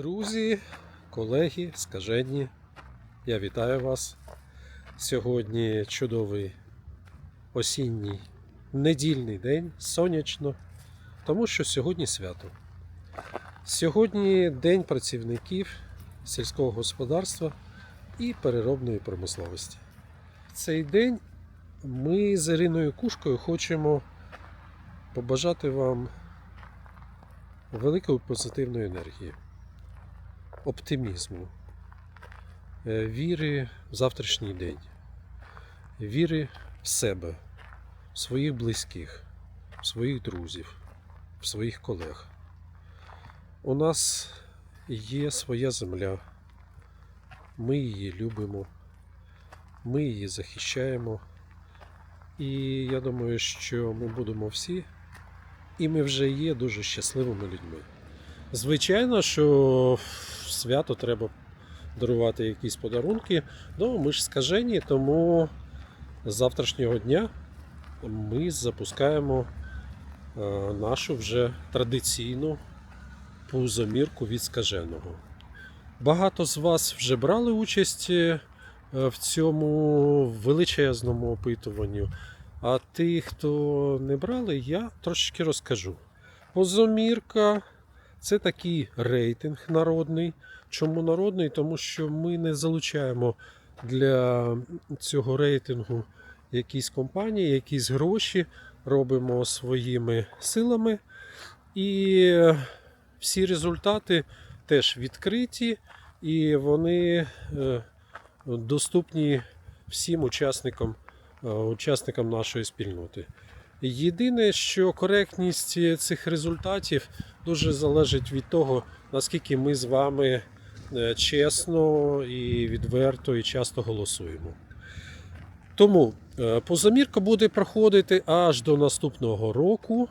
Друзі, колеги, скажені, я вітаю вас. Сьогодні чудовий осінній недільний день, сонячно, тому що сьогодні свято. Сьогодні День працівників сільського господарства і переробної промисловості. В цей день ми з Іриною Кушкою хочемо побажати вам великої позитивної енергії оптимізму, е, віри в завтрашній день, віри в себе, в своїх близьких, в своїх друзів, в своїх колег. У нас є своя земля, ми її любимо, ми її захищаємо. І я думаю, що ми будемо всі, і ми вже є дуже щасливими людьми. Звичайно, що свято треба дарувати якісь подарунки. Ну, ми ж скажені, тому з завтрашнього дня ми запускаємо е, нашу вже традиційну пузомірку від скаженого. Багато з вас вже брали участь е, в цьому величезному опитуванню. А тих, хто не брали, я трошечки розкажу. Позомірка це такий рейтинг народний. Чому народний? Тому що ми не залучаємо для цього рейтингу якісь компанії, якісь гроші, робимо своїми силами. І всі результати теж відкриті, і вони е, доступні всім учасникам, е, учасникам нашої спільноти. Єдине, що коректність цих результатів дуже залежить від того, наскільки ми з вами е, чесно і відверто і часто голосуємо. Тому е, позамірка буде проходити аж до наступного року.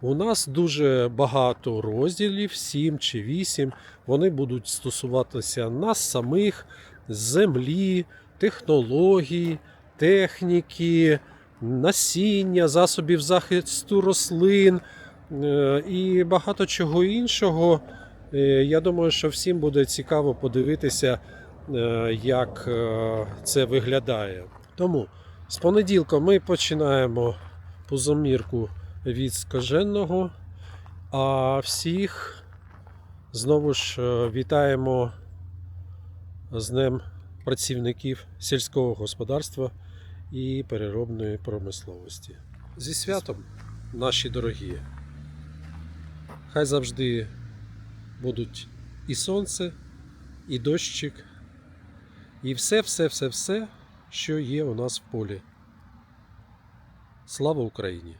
У нас дуже багато розділів, 7 чи 8. Вони будуть стосуватися нас самих, землі, технологій, техніки, насіння, засобів захисту рослин е, і багато чого іншого. Е, Я думаю, що всім буде цікаво подивитися, е, як це виглядає. Тому з понеділка ми починаємо позамірку від скаженого, а всіх знову ж вітаємо з Днем працівників сільського господарства і переробної промисловості. Зі святом, наші дорогі! Хай завжди будуть і сонце, і дощик, і все, все, все, все, що є у нас в полі. Слава Україні!